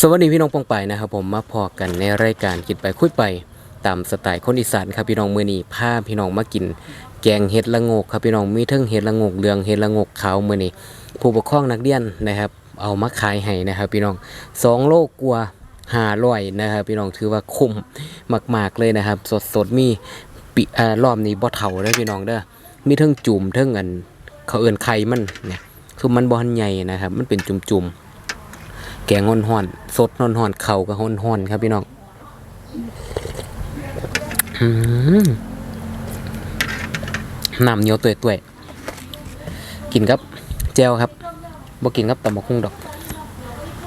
สวัสดีพี่น้องปองไปนะครับผมมาพอกันในรายการคิดไปคุยไปตามสไตล์คนอีสานครับพี่น้องมือนี้าพี่น้องมากิน แกงเห็ดละงกครับพี่น้องมีทั้งเห็ดละงกเหลืองเห็ดละงกขาวมือนี้ผู้ปกครองนักเรียนนะครับ เอามาขายให้นะครับ พี่น้องสองโลกกว่าหาร้อยนะครับ พี่น้องถือว่าคุ้มมาก ๆเลยนะครับ สดสดมีปิอ่ารอบนี้บ่เท่าเลยพี่น้องเด้อมีทั้งจุ่มทั้งอันเขาเอื่นไข่มันเนี่ยคือมันบ่ทันใหญ่นะครับ มันเป็นจุ่มๆ แกงห่อนห่อนสดห่อนห่อนเข่ากับห่อนห่อนครับพี่น้องน้ำเหนียวตัวตัวกินครับแจวครับบ่กินครับตำบักหุ่งดอก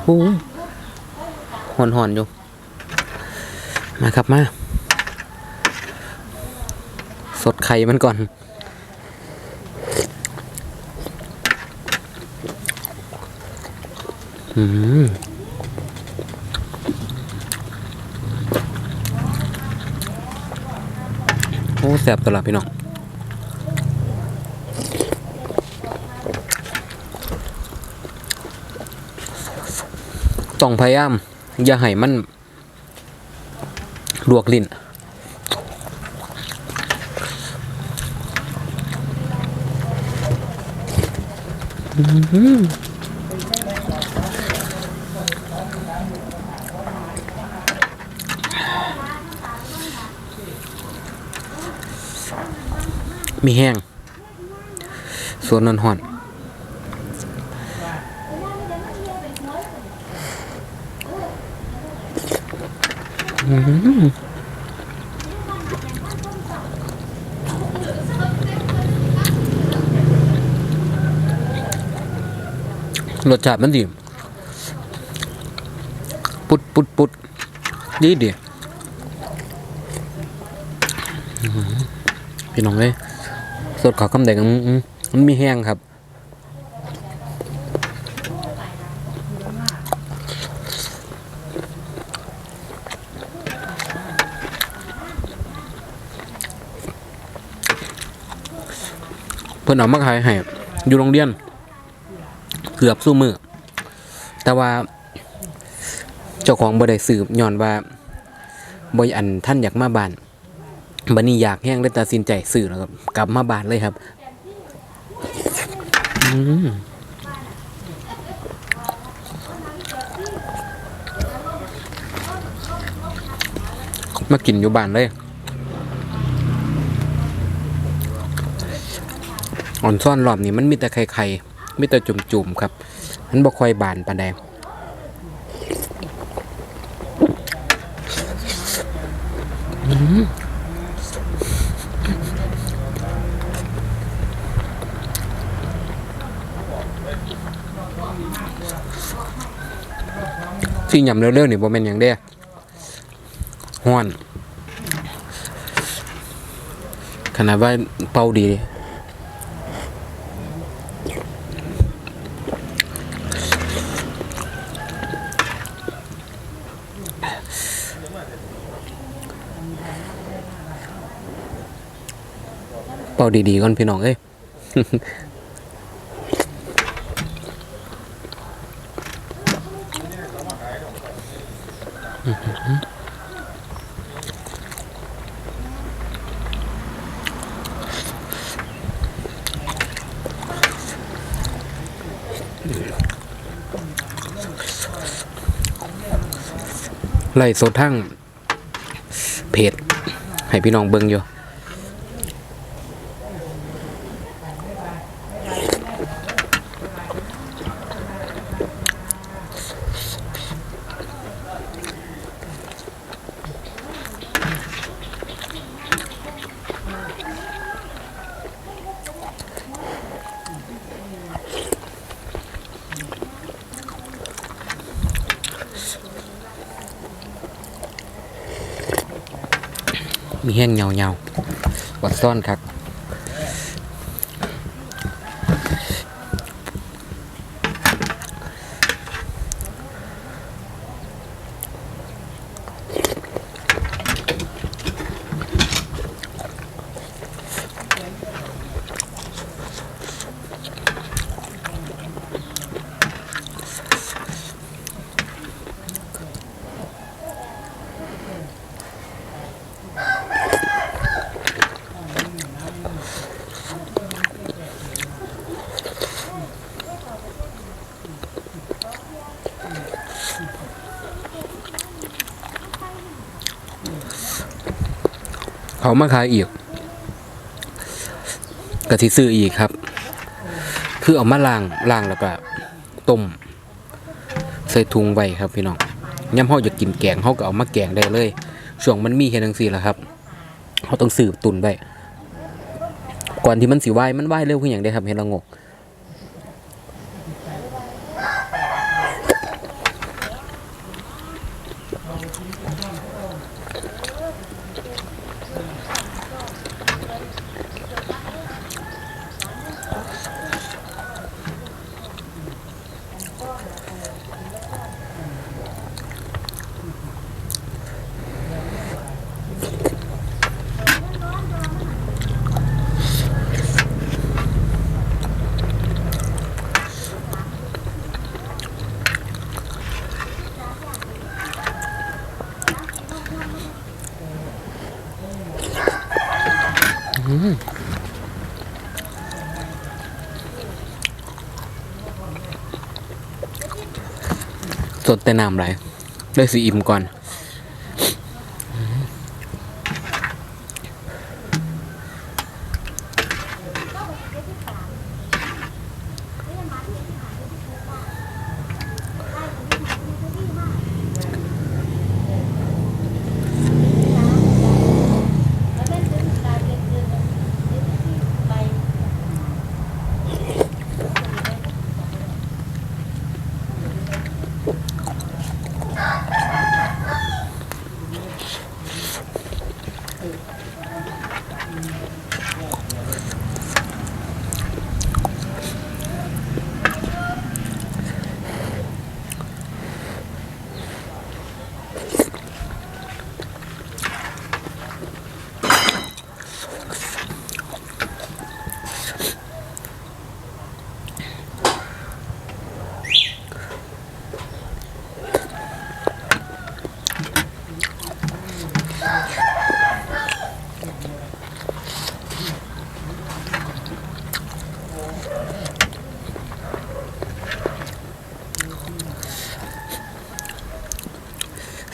อู้ห่อนห่อนอยู่มาครับมา สดไข่มันก่อน อืม โอ้แสบตลอดพี่น้องต้องพยายาม อย่าให้มันลวกลิ้นอืม มีแห้งส่วนนอนห่อนอื้อหือรสชาติมันดี ปุดปุดปุดดีดีอื้อหือ พี่น้องเลยสดขาวคำแดงมันมีแห้งครับเพิ่อนเอามาขายให้อยู่โรงเรียน เกือบสู้มือแต่ว่า เจ้าของบ่ได้สืบย้อนว่าบ่อันท่านอยากมาบ้าน บันนี้อยากแห้งเลยตัดสินใจซื้อแล้วครับ กลับมาบ้านเลยครับอืมมากินอยู่บ้านเลยอ่อนซ่อนรอบนี้มันมีแต่ไข่ๆมีแต่จุ่มๆครับ มันบ่ค่อยบานปานใดสิ่ งยำเร็วๆนี่บ่แม่นหยังเด้ฮ้อนขนาดว่าเป่าดีเป่าดีๆก่อนพี่น้องเอ้ย ไล่สดทั้งเพจให้พี่น้องเบิ่งอยู่ แห้งเงาเงาวัดซ่อนครับ เขามาขายอีกกะทิซื้ออีกครับ คือเอามาล้างล้างแล้วก็ต้ม ใส่ถุงไว้ครับพี่น้องย่ำเฮาอยากกินแกงเขาก็เอามาแกงได้เลย ช่วงมันมีเห็ดจังซี่ล่ะครับเขาต้องสืบตุนไว้ก่อนที่มันสิไหวมันไหวเร็วขึ้นอย่างได้ครับเห็นละงก สดแต่น้ำไหลเลยสิอิ่มก่อน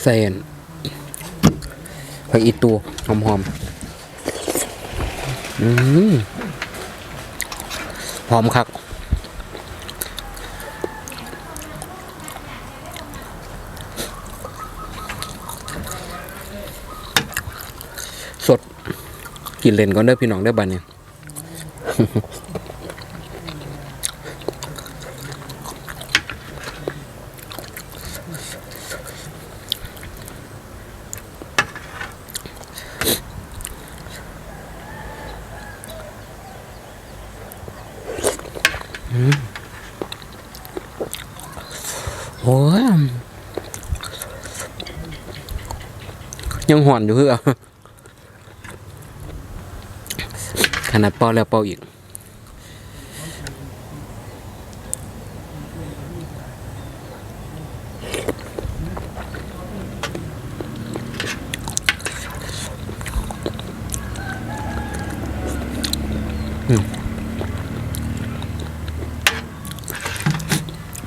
ใส่อันผักอีตูหอมๆอืมหอมคักสดกินเล่นก่อนเด้อพี่น้องเด้อบันเนี่ย โอ้ยยังหอนอยู่คือเอขนาดเป่าแล้วเป่าอีก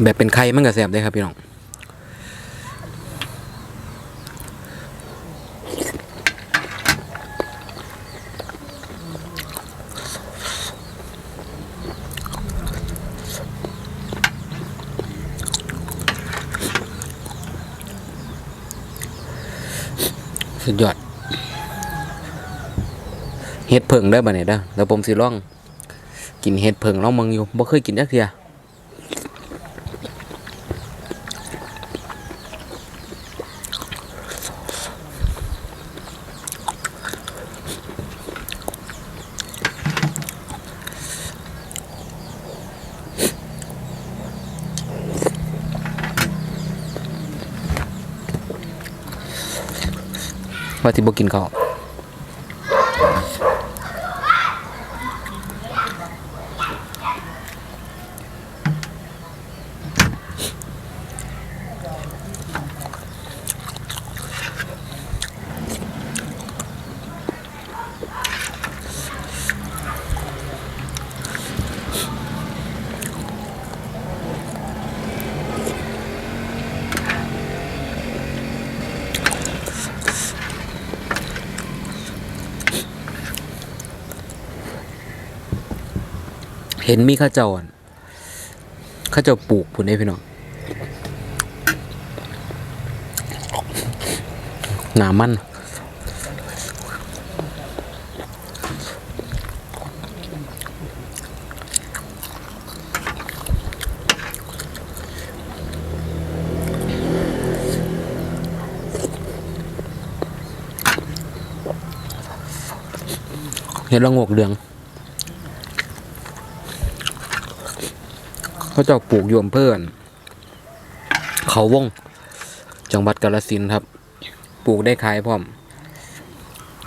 แบบเป็นไข่มันก็แสบได้ครับพี่น้องสุดยอดเฮ็ดเพิงได้บ่เนี่ยเด้อแล้วผมสิลอง กินเฮ็ดเพิงลองมึงอยู่บ่เคยกินจักเทื่อ ว่าที่บ่กินข้าว เห็นมีข้าเจ้าอั่นข้าเจ้าปลูกพุ่นได้พี่น้องหนามันเห็ดละงกเหลือง เขาเจะปลูกอยู่อำเภออั่นเขาวง จังหวัดกาฬสินครับ ปลูกได้ขายพร้อม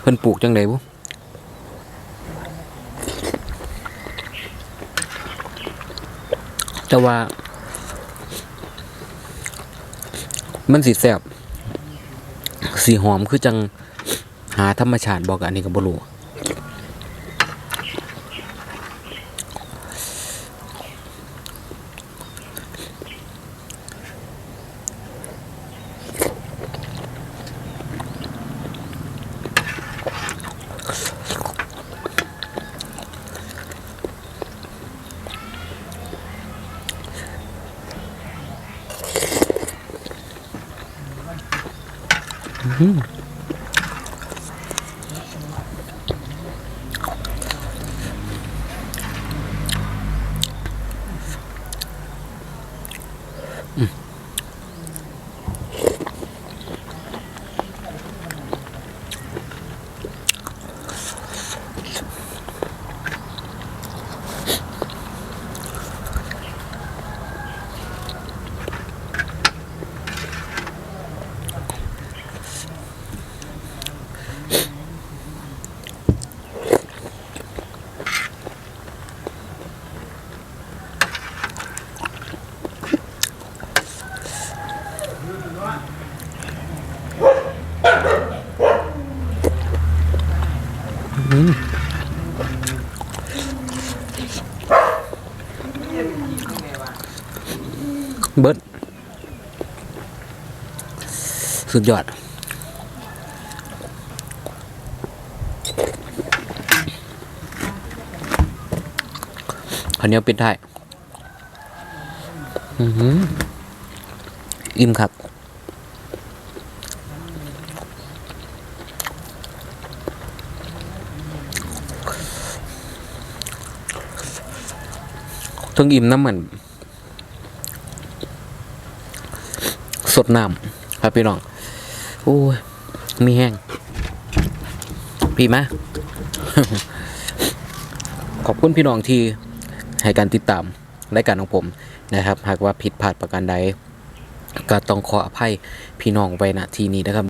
เพิ่นปลูกจังไดบุแต่ว่า มันสีแสบสีหอมคือจังหาธรรมชาติบอกอันนี้ก็บ่รู้ Mm-hmm. เบิดสุดยอดข้าวเนียวปิดท้ายอื้มอิ่มครับทั้งอิ่มน้ำเหมัน สดน้ำครับพี่น้องโอ้ยมีแห้งพี่มาขอบคุณพี่น้องที่ให้การติดตามรายการของผมนะครับ หากว่าผิดพลาดประการใดก็ต้องขออภัยพี่น้องไว้ณที่นี้นะครับ